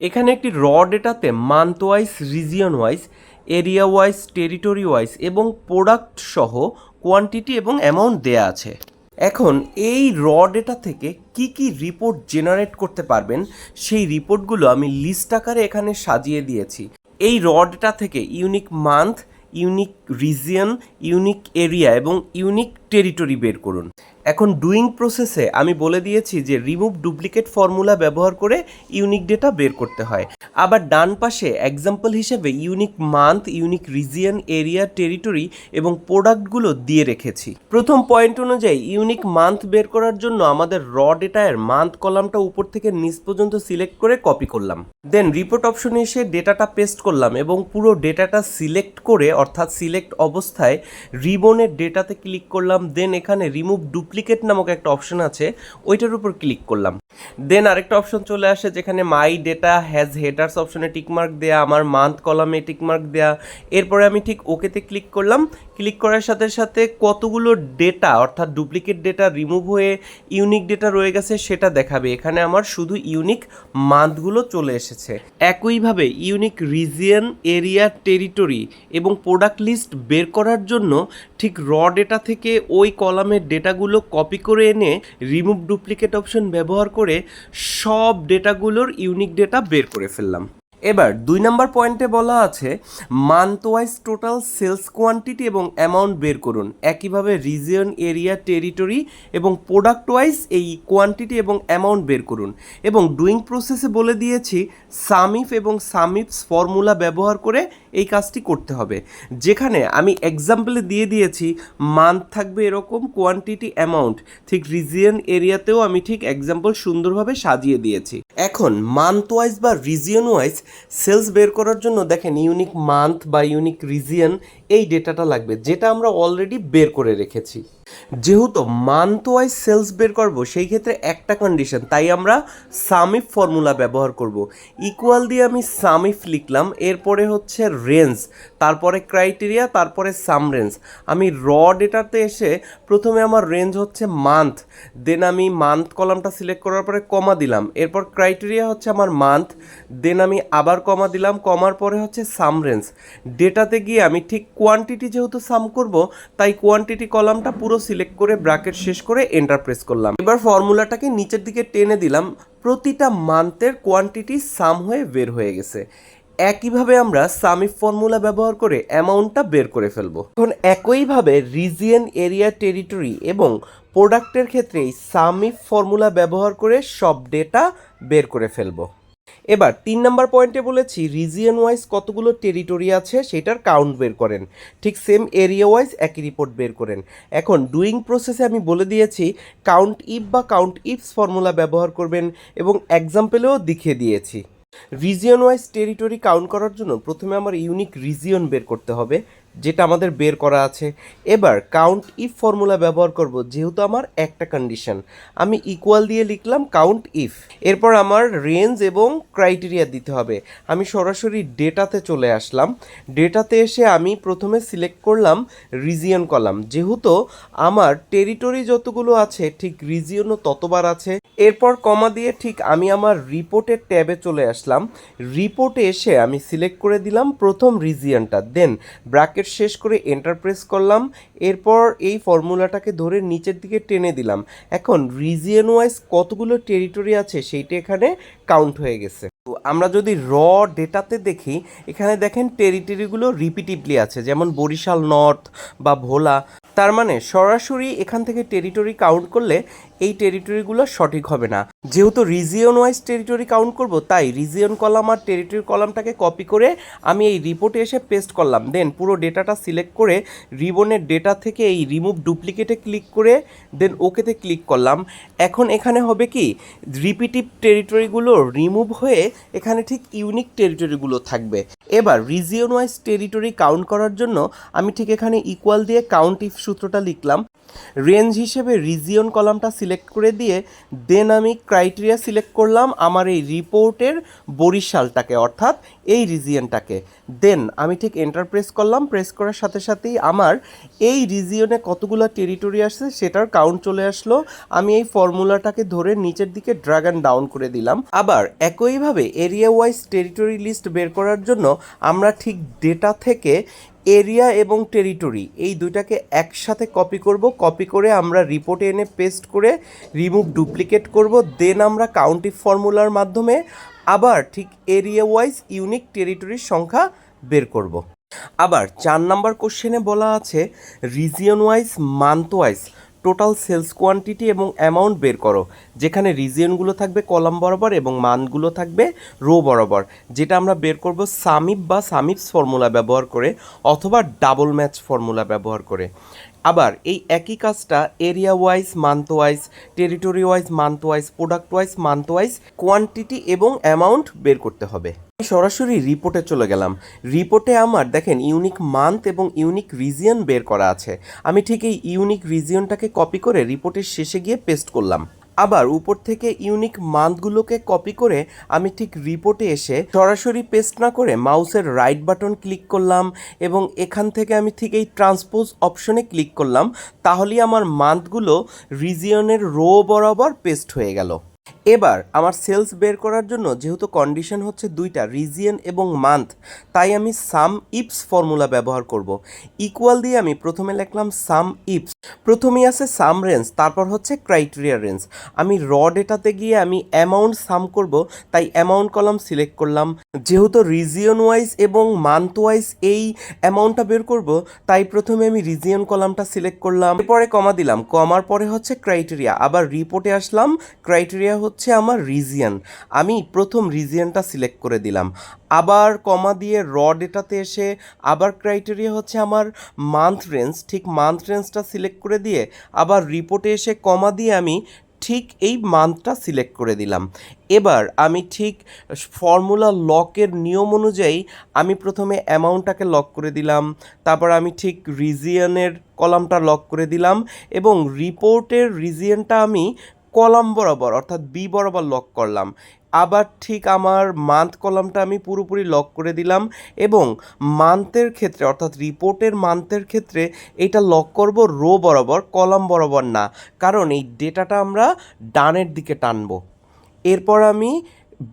এখানে একটি র ডেটাতে month wise region wise area wise territory wise এবং প্রোডাক্ট সহ কোয়ান্টিটি এবং অ্যামাউন্ট দেয়া আছে। এখন এই র ডেটা থেকে কি কি রিপোর্ট জেনারেট করতে পারবেন, সেই রিপোর্টগুলো আমি লিস্ট আকারে এখানে সাজিয়ে দিয়েছি। এই র ডেটা থেকে unique month unique region unique area এবং ইউনিক টেরিটরি বের করুন। এখন ডুইং প্রসেসে আমি বলে দিয়েছি যে রিমুভ ডুপ্লিকেট ফর্মুলা ব্যবহার করে ইউনিক ডেটা বের করতে হয়। আবার ডান পাশে এক্সাম্পল হিসেবে unique month unique region area territory এবং প্রোডাক্টগুলো দিয়ে রেখেছি। প্রথম পয়েন্ট অনুযায়ী ইউনিক মান্থ বের করার জন্য আমাদের র ডেটায়ের মান্থ কলামটা উপর থেকে নিচ পর্যন্ত সিলেক্ট করে কপি করলাম। দেন রিপোর্ট অপশনে এসে ডেটাটা পেস্ট করলাম এবং পুরো ডেটাটা সিলেক্ট করে, অর্থাৎ সিলেক্ট অবস্থায় রিবনের ডেটাতে ক্লিক করলাম দেন এখানে রিমুভ ডুপ্লিকেট নামক একটা অপশন আছে, ওইটার উপর ক্লিক করলাম। দেন আরেকটা অপশন চলে আসে যেখানে মাই ডেটা হ্যাজ হেডার্স অপশনে টিকমার্ক দেয়া, আমার মান্থ কলামে টিকমার্ক দেয়া। এরপরে আমি ঠিক ওকেতে ক্লিক করলাম। ক্লিক করার সাথে সাথে কতগুলো ডেটা অর্থাৎ ডুপ্লিকেট ডেটা রিমুভ হয়ে ইউনিক ডেটা রয়ে গেছে, সেটা দেখাবে। এখানে আমার শুধু ইউনিক মান্থগুলো চলে এসেছে। একইভাবে ইউনিক রিজিয়ন এরিয়া টেরিটরি এবং প্রোডাক্ট লিস্ট বের করার জন্য ঠিক র ডেটা থেকে ওই কলামের ডেটাগুলো কপি করে এনে রিমুভ ডুপ্লিকেট অপশন ব্যবহার করে সব ডেটাগুলোর ইউনিক ডেটা বের করে ফেললাম। এবার দুই নম্বর পয়েন্টে বলা আছে month wise total sales quantity এবং অ্যামাউন্ট বের করুন। একইভাবে রিজিয়ন এরিয়া টেরিটরি এবং প্রোডাক্ট ওয়াইজ এই কোয়ান্টিটি এবং অ্যামাউন্ট বের করুন। এবং ডুইং প্রসেসে বলে দিয়েছি সামিফ এবং সামিফস ফর্মুলা ব্যবহার করে এই কাজটি করতে হবে। যেখানে আমি এক্সাম্পলে দিয়ে দিয়েছি মান্থ থাকবে এরকম কোয়ান্টিটি অ্যামাউন্ট ঠিক রিজিয়ন এরিয়াতেও আমি ঠিক এক্সাম্পল সুন্দরভাবে সাজিয়ে দিয়েছি। এখন মান্থ ওয়াইজ বা রিজিয়ন ওয়াইজ সেলস বের করার জন্য দেখেন ইউনিক মান্থ বা ইউনিক রিজিয়ন এই ডেটাটা লাগবে, যেটা আমরা অলরেডি বের করে রেখেছি। যেহেতু মান্থ ওয়াইজ সেলস বের করব, সেই ক্ষেত্রে একটা কন্ডিশন তাই আমরা সামিফ ফর্মুলা ব্যবহার করব। ইকুয়াল দিয়ে আমি সামিফ লিখলাম, এরপরে হচ্ছে রেঞ্জ তারপরে ক্রাইটেরিয়া তারপরে সাম রেঞ্জ আমি র ডেটাতে এসে প্রথমে আমার রেঞ্জ হচ্ছে মান্থ দেন আমি মান্থ কলামটা সিলেক্ট করার পরে কমা দিলাম, এরপর ক্রাইটেরিয়া হচ্ছে আমার মান্থ দেন আমি আবার কমা দিলাম কমার পরে হচ্ছে সাম রেঞ্জ ডেটাতে গিয়ে আমি ঠিক কোয়ান্টিটি যেহেতু সাম করব, তাই কোয়ান্টিটি কলামটা পুরো সিলেক্ট করে ব্র্যাকেট শেষ করে এন্টার প্রেস করলাম। এবার ফর্মুলাটাকে নিচের দিকে টেনে দিলাম। প্রতিটা মান্থের কোয়ান্টিটি সাম হয়ে বের হয়ে গেছে। একইভাবে আমরা সামিফ ফর্মুলা ব্যবহার করে অ্যামাউন্টটা বের করে ফেলব। এখন একইভাবে রিজিয়ন এরিয়া টেরিটরি এবং প্রোডাক্টের ক্ষেত্রে এই সামিফ ফর্মুলা ব্যবহার করে সব ডেটা বের করে ফেলব। এবার তিন নম্বর পয়েন্টে বলেছি রিজিয়ন ওয়াইজ কতগুলো টেরিটরি আছে সেটার কাউন্ট বের করেন। ঠিক সেম এরিয়া ওয়াইজ একই রিপোর্ট বের করেন। এখন ডুইং প্রসেসে আমি বলে দিয়েছি কাউন্ট ইফ বা কাউন্ট ইফস ফর্মুলা ব্যবহার করবেন এবং এক্সাম্পলেও দেখিয়ে দিয়েছি। রিজিয়ন ওয়াইজ টেরিটরি কাউন্ট করার জন্য প্রথমে আমার ইউনিক রিজিয়ন বের করতে হবে। যেটা আমাদের বের করা আছে। এবার কাউন্ট ইফ ফর্মুলা ব্যবহার করব, যেহেতু আমার একটা কন্ডিশন আমি ইকুয়াল দিয়ে লিখলাম কাউন্ট ইফ এরপর আমার রেঞ্জ এবং ক্রাইটেরিয়া দিতে হবে। আমি সরাসরি ডেটাতে চলে আসলাম। ডেটাতে এসে আমি প্রথমে সিলেক্ট করলাম রিজিয়ন কলাম যেহেতু আমার টেরিটরি যতগুলো আছে, ঠিক রিজিয়নও ততবার আছে। এরপর কমা দিয়ে ঠিক আমি আমার রিপোর্টের ট্যাবে চলে আসলাম। রিপোর্টে এসে আমি সিলেক্ট করে দিলাম প্রথম রিজিয়নটা দেন ব্র্যাকেট শেষ করে এন্টার প্রেস করলাম এরপর এই ফর্মুলাটাকে ধরে নিচের দিকে টেনে দিলাম। এখন রিজিয়ন ওয়াইজ কতগুলো টেরিটরি আছে সেইটা এখানে কাউন্ট হয়ে গেছে। তো আমরা যদি র ডেটাতে দেখি, এখানে দেখেন টেরিটরিগুলো রিপিটিভলি আছে, যেমন বরিশাল নর্থ বা ভোলা। তার মানে সরাসরি এখান থেকে টেরিটরি কাউন্ট করলে এই টেরিটরিগুলো সঠিক হবে না। যেহেতু রিজিয়ন ওয়াইজ টেরিটরি কাউন্ট করব, তাই রিজিয়ন কলাম আর টেরিটরি কলামটাকে কপি করে আমি এই রিপোর্টে এসে পেস্ট করলাম। দেন পুরো ডেটাটা সিলেক্ট করে রিবনের ডেটা থেকে এই রিমুভ ডুপ্লিকেটে ক্লিক করে দেন ওকেতে ক্লিক করলাম। এখন এখানে হবে কি রিপিটিভ টেরিটরিগুলো রিমুভ হয়ে এখানে ঠিক ইউনিক টেরিটরিগুলো থাকবে। এবার রিজিয়ন ওয়াইজ টেরিটরি কাউন্ট করার জন্য আমি ঠিক এখানে ইকুয়াল দিয়ে কাউন্ট ইফ সূত্রটা লিখলাম। রেঞ্জ হিসেবে রিজিয়ন কলামটা সিলেক্ট করে দিয়ে দেন আমি ক্রাইটেরিয়া সিলেক্ট করলাম আমার এই রিপোর্টের বরিশালটাকে, অর্থাৎ এই রিজিয়নটাকে দেন আমি ঠিক এন্টার প্রেস করলাম প্রেস করার সাথে সাথেই আমার এই রিজিয়নে কতগুলো টেরিটরি আসছে সেটার কাউন্ট চলে আসলো। আমি এই ফর্মুলাটাকে ধরে নিচের দিকে ড্রাগ অ্যান্ড ডাউন করে দিলাম। আবার একইভাবে এরিয়া ওয়াইজ টেরিটরি লিস্ট বের করার জন্য আমরা ঠিক ডেটা থেকে এরিয়া এবং টেরিটরি এই দুইটাকে একসাথে কপি করব কপি করে আমরা রিপোর্টে এনে পেস্ট করে রিমুভ ডুপ্লিকেট করব দেন আমরা কাউন্টি ফর্মুলার মাধ্যমে আবার ঠিক এরিয়া ওয়াইজ ইউনিক টেরিটরির সংখ্যা বের করব। আবার চার নাম্বার কোশ্চেনে বলা আছে region wise month wise total sales quantity এবং অ্যামাউন্ট বের করো। যেখানে রিজিয়নগুলো থাকবে কলাম বরাবর এবং মানগুলো থাকবে রো বরাবর, যেটা আমরা বের করব সামিপ বা সামিপস ফর্মুলা ব্যবহার করে অথবা ডাবল ম্যাচ ফর্মুলা ব্যবহার করে। আবার এই একই কাজটা area wise month wise, territory wise month wise, product wise month wise quantity এবং অ্যামাউন্ট বের করতে হবে। সরাসরি রিপোর্টে চলে গেলাম। রিপোর্টে আমার, দেখেন ইউনিক মান্থ এবং ইউনিক রিজিয়ন বের করা আছে। আমি ঠিক এই ইউনিক রিজিয়নটাকে কপি করে রিপোর্টের শেষে গিয়ে পেস্ট করলাম। আবার উপর থেকে ইউনিক মান্থগুলোকে কপি করে আমি ঠিক রিপোর্টে এসে সরাসরি পেস্ট না করে মাউসের রাইট বাটন ক্লিক করলাম এবং এখান থেকে আমি ঠিক এই ট্রান্সপোজ অপশনে ক্লিক করলাম। তাহলেই আমার মান্থগুলো রিজিয়নের রো বরাবর পেস্ট হয়ে গেল। এবার আমার সেলস বের করার জন্য যেহেতু কন্ডিশন হচ্ছে দুইটা, রিজিয়ন এবং মান্থ, তাই আমি সাম ইপস ফর্মুলা ব্যবহার করব। ইকুয়াল দিয়ে আমি প্রথমে লিখলাম সাম ইপস। প্রথমেই আছে সাম রেঞ্জ তারপর হচ্ছে ক্রাইটেরিয়া রেঞ্জ আমি র ডেটাতে গিয়ে আমি অ্যামাউন্ট সাম করব, তাই অ্যামাউন্ট কলাম সিলেক্ট করলাম। যেহেতু রিজিয়ন ওয়াইজ এবং মান্থ ওয়াইজ এই অ্যামাউন্টটা বের করব, তাই প্রথমে আমি রিজিয়ন কলামটা সিলেক্ট করলাম। এরপরে কমা দিলাম কমার পরে হচ্ছে ক্রাইটেরিয়া আবার রিপোর্টে আসলাম ক্রাইটেরিয়া হচ্ছে আমার রিজিয়ন আমি প্রথম রিজিয়নটা সিলেক্ট করে দিলাম। আবার কমা দিয়ে র ডেটাতে এসে আবার ক্রাইটেরিয়া হচ্ছে আমার মান্থ রেঞ্জ ঠিক মান্থ রেঞ্জটা সিলেক্ট করে দিয়ে আবার রিপোর্টে এসে কমা দিয়ে আমি ঠিক এই মান্থটা সিলেক্ট করে দিলাম। এবার আমি ঠিক ফর্মুলা লকের নিয়ম অনুযায়ী আমি প্রথমে অ্যামাউন্টটাকে লক করে দিলাম, তারপর আমি ঠিক রিজিয়নের কলামটা লক করে দিলাম এবং রিপোর্টের রিজিয়নটা আমি কলাম বরাবর, অর্থাৎ বি বরাবর লক করলাম। আবার ঠিক আমার মান্থ কলামটা আমি পুরোপুরি লক করে দিলাম এবং মান্থের ক্ষেত্রে, অর্থাৎ রিপোর্টের মান্থের ক্ষেত্রে এটা লক করব রো বরাবর, কলাম বরাবর না। কারণ এই ডেটাটা আমরা ডানের দিকে টানবো। এরপর আমি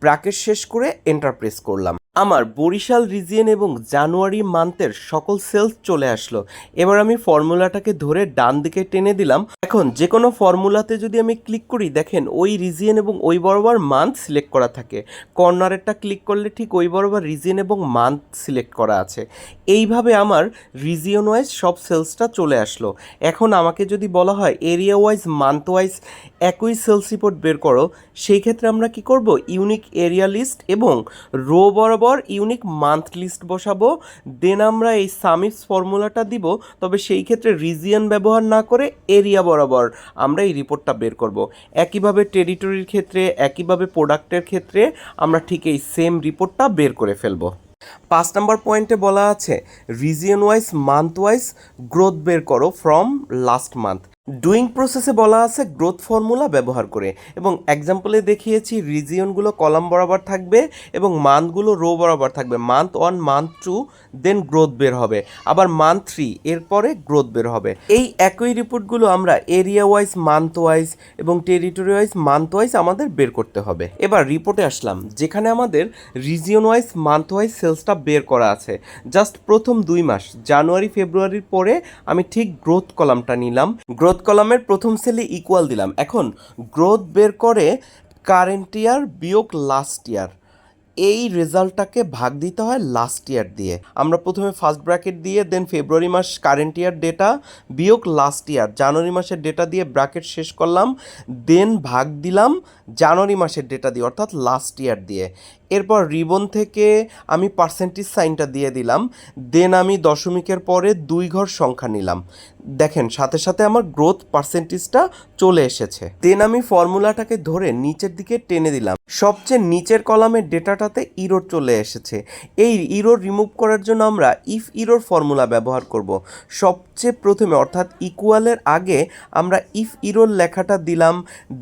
ব্র্যাকেট শেষ করে এন্টার প্রেস করলাম। আমার বরিশাল রিজিয়ন এবং জানুয়ারি মান্থের সকল সেলস চলে আসলো। এবার আমি ফর্মুলাটাকে ধরে ডান দিকে টেনে দিলাম। এখন যে কোনো ফর্মুলাতে যদি আমি ক্লিক করি, দেখেন ওই রিজিয়ন এবং ওই বরাবর মান্থ সিলেক্ট করা থাকে। কর্নারেরটা ক্লিক করলে ঠিক ওই বরাবর রিজিয়ন এবং মান্থ সিলেক্ট করা আছে। এইভাবে আমার রিজিয়ন ওয়াইজ সব সেলসটা চলে আসলো। এখন আমাকে যদি বলা হয় এরিয়া ওয়াইজ মান্থ ওয়াইজ একই সেলস রিপোর্ট বের করো, সেই ক্ষেত্রে আমরা কি করব? ইউনিক এরিয়া লিস্ট এবং রো বরাবর ইউনিক মান্থ লিস্ট বসাবো দেন আমরা এই সামিপস ফর্মুলাটা দিব, তবে সেই ক্ষেত্রে রিজিয়ন ব্যবহার না করে এরিয়া বরাবর আমরা এই রিপোর্টটা বের করব। একইভাবে টেরিটরির ক্ষেত্রে, একইভাবে প্রোডাক্টের ক্ষেত্রে আমরা ঠিক এই সেম রিপোর্টটা বের করে ফেলব। পাঁচ নাম্বার পয়েন্টে বলা আছে region wise month wise growth বের করো ফ্রম লাস্ট মান্থ ডুইং প্রসেসে বলা আছে গ্রোথ ফর্মুলা ব্যবহার করে। এবং এক্সাম্পলে দেখিয়েছি রিজিয়নগুলো কলাম বরাবর থাকবে এবং মান্থগুলো রো বরাবর থাকবে। Month one month two then growth বের হবে। আবার মান্থ থ্রি এরপরে গ্রোথ বের হবে। এই একই রিপোর্টগুলো আমরা এরিয়া ওয়াইজ মান্থ ওয়াইজ এবং টেরিটরি ওয়াইজ মান্থ ওয়াইজ আমাদের বের করতে হবে। এবার রিপোর্টে আসলাম, যেখানে আমাদের রিজিয়ন ওয়াইজ মান্থ ওয়াইজ সেলসটা বের করা আছে। জাস্ট প্রথম দুই মাস জানুয়ারি ফেব্রুয়ারির পরে আমি ঠিক গ্রোথ কলামটা নিলাম। গ্রোথ কলামের প্রথম সেলে ইকুয়াল দিলাম। এখন গ্রোথ বের করে কারেন্ট ইয়ার বিয়োগ লাস্ট ইয়ার এই রেজাল্টটাকে ভাগ দিতে হয় লাস্ট ইয়ার দিয়ে। আমরা প্রথমে ফার্স্ট ব্র্যাকেট দিয়ে দেন ফেব্রুয়ারি মাস কারেন্ট ইয়ার ডেটা বিয়োগ লাস্ট ইয়ার জানুয়ারি মাসের ডেটা দিয়ে ব্র্যাকেট শেষ করলাম দেন ভাগ দিলাম জানুয়ারি মাসের ডেটা দিয়ে, অর্থাৎ লাস্ট ইয়ার দিয়ে। এরপর রিবন থেকে আমি পার্সেন্টেজ সাইনটা দিয়ে দিলাম দেন আমি দশমিকের পরে দুই ঘর সংখ্যা নিলাম। দেখেন, সাথে সাথে আমার গ্রোথ পার্সেন্টেজটা চলে এসেছে। দেন আমি ফর্মুলাটাকে ধরে নিচের দিকে টেনে দিলাম। সবচেয়ে নিচের কলামের ডেটাটাতে ইরোর চলে এসেছে। এই ইরোর রিমুভ করার জন্য আমরা ইফ ইরোর ফর্মুলা ব্যবহার করব। সবচেয়ে প্রথমে, অর্থাৎ ইকুয়ালের আগে আমরা ইফ ইরোর লেখাটা দিলাম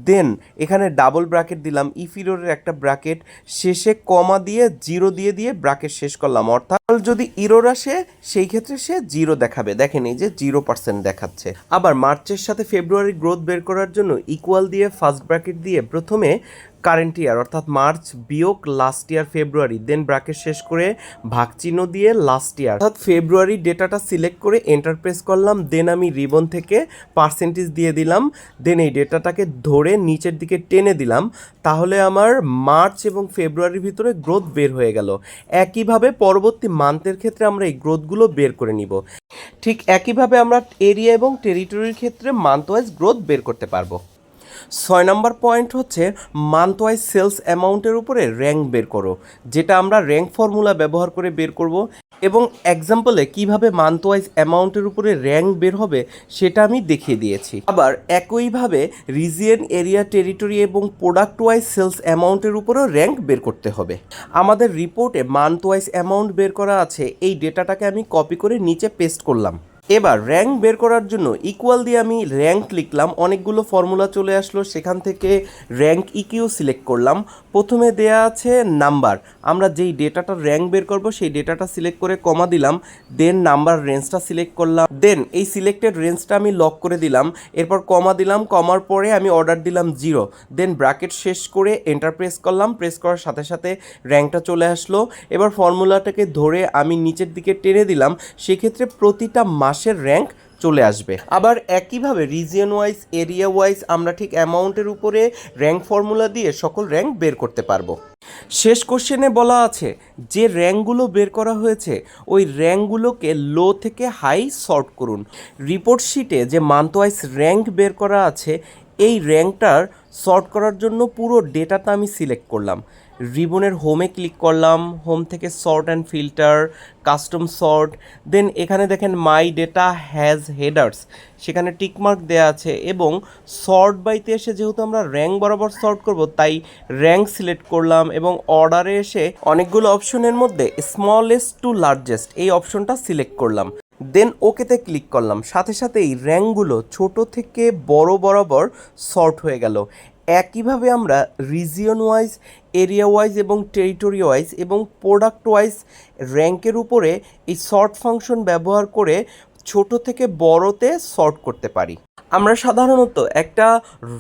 দেন এখানে ডাবল ব্র্যাকেট দিলাম ইফ ইরোরের একটা ব্র্যাকেট শেষে কমা দিয়ে জিরো দিয়ে দিয়ে ব্র্যাকেট শেষ করলাম। অর্থাৎ যদি ইরোর আসে, সেই ক্ষেত্রে সে জিরো দেখাবে। দেখেন এই যে জিরো পার্সেন্ট দেখাচ্ছে। আবার মার্চের সাথে ফেব্রুয়ারি গ্রোথ বের করার জন্য ইকুয়াল দিয়ে ফার্স্ট ব্র্যাকেট দিয়ে প্রথমে কারেন্ট ইয়ার অর্থাৎ মার্চ বিয়োগ লাস্ট ইয়ার ফেব্রুয়ারি দেন ব্র্যাকেট শেষ করে ভাগচিহ্ন দিয়ে লাস্ট ইয়ার অর্থাৎ ফেব্রুয়ারি ডেটাটা সিলেক্ট করে এন্টার প্রেস করলাম দেন আমি রিবন থেকে পার্সেন্টেজ দিয়ে দিলাম দেন এই ডেটাটাকে ধরে নিচের দিকে টেনে দিলাম, তাহলে আমার মার্চ এবং ফেব্রুয়ারির ভিতরে গ্রোথ বের হয়ে গেল। একইভাবে পরবর্তী মান্থের ক্ষেত্রে আমরা এই গ্রোথগুলো বের করে নিব। ঠিক একইভাবে আমরা এরিয়া এবং টেরিটরির ক্ষেত্রে মান্থ ওয়াইজ গ্রোথ বের করতে পারব। ছয় নম্বর পয়েন্ট হচ্ছে মান্থ ওয়াইজ সেলস অ্যামাউন্টের উপরে র্যাঙ্ক বের করো, যেটা আমরা র্যাঙ্ক ফর্মুলা ব্যবহার করে বের করব এবং এক্সাম্পলে কীভাবে মান্থ ওয়াইজ অ্যামাউন্টের উপরে র্যাঙ্ক বের হবে সেটা আমি দেখিয়ে দিয়েছি। আবার একইভাবে রিজিয়ন এরিয়া টেরিটরি এবং প্রোডাক্ট ওয়াইজ সেলস অ্যামাউন্টের উপরেও র্যাঙ্ক বের করতে হবে। আমাদের রিপোর্টে মান্থ ওয়াইজ অ্যামাউন্ট বের করা আছে, এই ডেটাটাকে আমি কপি করে নিচে পেস্ট করলাম। এবার র্যাঙ্ক বের করার জন্য ইকুয়াল দিয়ে আমি র্যাঙ্ক লিখলাম, অনেকগুলো ফর্মুলা চলে আসলো, সেখান থেকে র্যাঙ্ক ইকিউ সিলেক্ট করলাম। প্রথমে দেয়া আছে নাম্বার আমরা যেই ডেটাটা র্যাঙ্ক বের করব, সেই ডেটাটা সিলেক্ট করে কমা দিলাম দেন নাম্বার রেঞ্জটা সিলেক্ট করলাম দেন এই সিলেক্টেড রেঞ্জটা আমি লক করে দিলাম, এরপর কমা দিলাম কমার পরে আমি অর্ডার দিলাম জিরো দেন ব্র্যাকেট শেষ করে এন্টার প্রেস করলাম প্রেস করার সাথে সাথে র্যাঙ্কটা চলে আসলো। এবার ফর্মুলাটাকে ধরে আমি নিচের দিকে টেনে দিলাম, সেক্ষেত্রে প্রতিটা মাসের র্যাঙ্ক চলে আসবে। আবার একইভাবে রিজিয়ন ওয়াইজ এরিয়া ওয়াইজ আমরা ঠিক অ্যামাউন্টের উপরে র্যাঙ্ক ফর্মুলা দিয়ে সকল র্যাঙ্ক বের করতে পারব। শেষ কোশ্চেনে বলা আছে, যে র্যাঙ্কগুলো বের করা হয়েছে, ওই র্যাঙ্কগুলোকে লো থেকে হাই সর্ট করুন। রিপোর্ট শিটে যে মান্থ ওয়াইজ র্যাঙ্ক বের করা আছে, এই র্যাঙ্কটার সর্ট করার জন্য পুরো ডেটাটা আমি সিলেক্ট করলাম। রিবনের হোমে ক্লিক করলাম হোম থেকে sort and filter custom sort then এখানে দেখেন মাই ডেটা হ্যাজ হেডার্স সেখানে টিকমার্ক দেওয়া আছে এবং সর্ট বাইতে এসে যেহেতু আমরা র্যাঙ্ক বরাবর সর্ট করব, তাই র্যাঙ্ক সিলেক্ট করলাম এবং অর্ডারে এসে অনেকগুলো অপশনের মধ্যে স্মলেস্ট টু লার্জেস্ট এই অপশনটা সিলেক্ট করলাম। দেন ওকেতে ক্লিক করলাম। সাথে সাথে এই র্যাঙ্কগুলো ছোট থেকে বড় বরাবর সর্ট হয়ে গেল। একইভাবে আমরা রিজিয়ন ওয়াইজ এরিয়া ওয়াইজ এবং টেরিটরি ওয়াইজ এবং প্রোডাক্ট ওয়াইজ র্যাঙ্কের উপরে এই শর্ট ফাংশন ব্যবহার করে ছোট থেকে বড়তে সর্ট করতে পারি। আমরা সাধারণত একটা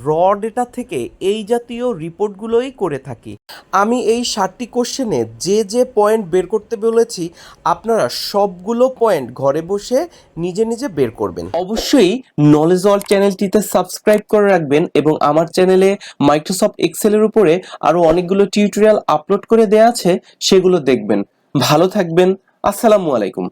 র ডেটা থেকে এই জাতীয় রিপোর্টগুলোই করে থাকি। আমি এই ষাটটি কোশ্চেনে যে যে পয়েন্ট বের করতে বলেছি, আপনারা সবগুলো পয়েন্ট ঘরে বসে নিজে নিজে বের করবেন। অবশ্যই নলেজ অল চ্যানেলটিতে সাবস্ক্রাইব করে রাখবেন এবং আমার চ্যানেলে মাইক্রোসফট এক্সেলের উপরে আরও অনেকগুলো টিউটোরিয়াল আপলোড করে দেওয়া আছে, সেগুলো দেখবেন। ভালো থাকবেন। আসসালামু আলাইকুম।